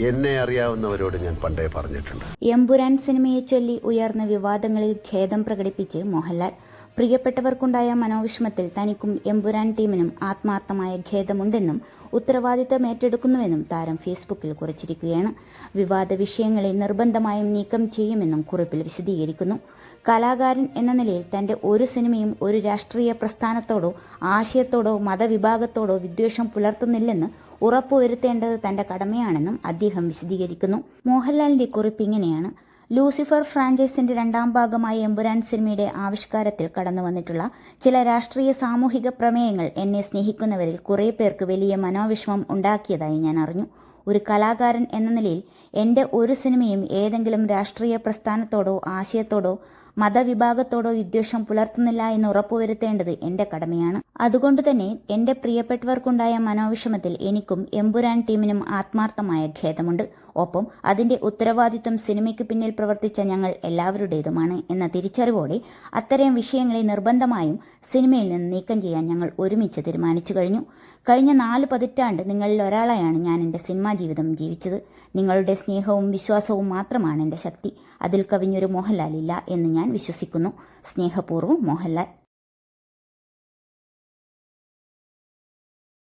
എന്നെ അറിയാവുന്നവരോട് ഞാൻ പണ്ടേ പറഞ്ഞിട്ടുണ്ട്. എമ്പുരാൻ സിനിമയെ ചൊല്ലി ഉയർന്ന വിവാദങ്ങളിൽ ഖേദം പ്രകടിപ്പിച്ച് മോഹൻലാൽ. പ്രിയപ്പെട്ടവർക്കുണ്ടായ മനോവിഷമത്തിൽ തനിക്കും എമ്പുരാൻ ടീമിനും ആത്മാർത്ഥമായ ഖേദമുണ്ടെന്നും ഉത്തരവാദിത്തം ഏറ്റെടുക്കുന്നുവെന്നും താരം ഫേസ്ബുക്കിൽ കുറിച്ചിരിക്കുകയാണ്. വിവാദ വിഷയങ്ങളെ നിർബന്ധമായും നീക്കം ചെയ്യുമെന്നും കുറിപ്പിൽ വിശദീകരിക്കുന്നു. കലാകാരൻ എന്ന നിലയിൽ തന്റെ ഒരു സിനിമയും ഒരു രാഷ്ട്രീയ പ്രസ്ഥാനത്തോടോ ആശയത്തോടോ മതവിഭാഗത്തോടോ വിദ്വേഷം പുലർത്തുന്നില്ലെന്ന് ഉറപ്പുവരുത്തേണ്ടത് തന്റെ കടമയാണെന്നും അദ്ദേഹം വിശദീകരിക്കുന്നു. മോഹൻലാലിന്റെ കുറിപ്പ് ഇങ്ങനെയാണ്. ലൂസിഫർ ഫ്രാഞ്ചൈസിന്റെ രണ്ടാം ഭാഗമായ എമ്പുരാൻ സിനിമയുടെ ആവിഷ്കാരത്തിൽ കടന്നു വന്നിട്ടുള്ള ചില രാഷ്ട്രീയ സാമൂഹിക പ്രമേയങ്ങൾ എന്നെ സ്നേഹിക്കുന്നവരിൽ കുറേ പേർക്ക് വലിയ മനോവിഷമം ഉണ്ടാക്കിയതായി ഞാൻ അറിഞ്ഞു. ഒരു കലാകാരൻ എന്ന നിലയിൽ എന്റെ ഒരു സിനിമയും ഏതെങ്കിലും രാഷ്ട്രീയ പ്രസ്ഥാനത്തോടോ ആശയത്തോടോ മതവിഭാഗത്തോടോ വിദ്വേഷം പുലർത്തുന്നില്ല എന്ന് ഉറപ്പുവരുത്തേണ്ടത് എന്റെ കടമയാണ്. അതുകൊണ്ട് തന്നെ എന്റെ പ്രിയപ്പെട്ടവർക്കുണ്ടായ മനോവിഷമത്തിൽ എനിക്കും എമ്പുരാൻ ടീമിനും ആത്മാർത്ഥമായ ഖേദമുണ്ട്. ഒപ്പം അതിന്റെ ഉത്തരവാദിത്വം സിനിമയ്ക്ക് പിന്നിൽ പ്രവർത്തിച്ച ഞങ്ങൾ എല്ലാവരുടേതുമാണ് എന്ന തിരിച്ചറിവോടെ അത്തരം വിഷയങ്ങളെ നിർബന്ധമായും സിനിമയിൽ നിന്ന് നീക്കം ചെയ്യാൻ ഞങ്ങൾ ഒരുമിച്ച് തീരുമാനിച്ചു കഴിഞ്ഞു. കഴിഞ്ഞ നാല് പതിറ്റാണ്ട് നിങ്ങളിൽ ഒരാളായാണ് ഞാൻ എന്റെ സിനിമാ ജീവിതം ജീവിച്ചത്. നിങ്ങളുടെ സ്നേഹവും വിശ്വാസവും മാത്രമാണ് എന്റെ ശക്തി. അതിൽ കവിഞ്ഞൊരു മോഹൻലാൽ ഇല്ല എന്ന് ഞാൻ വിശ്വസിക്കുന്നു. സ്നേഹപൂർവം മോഹൻലാൽ.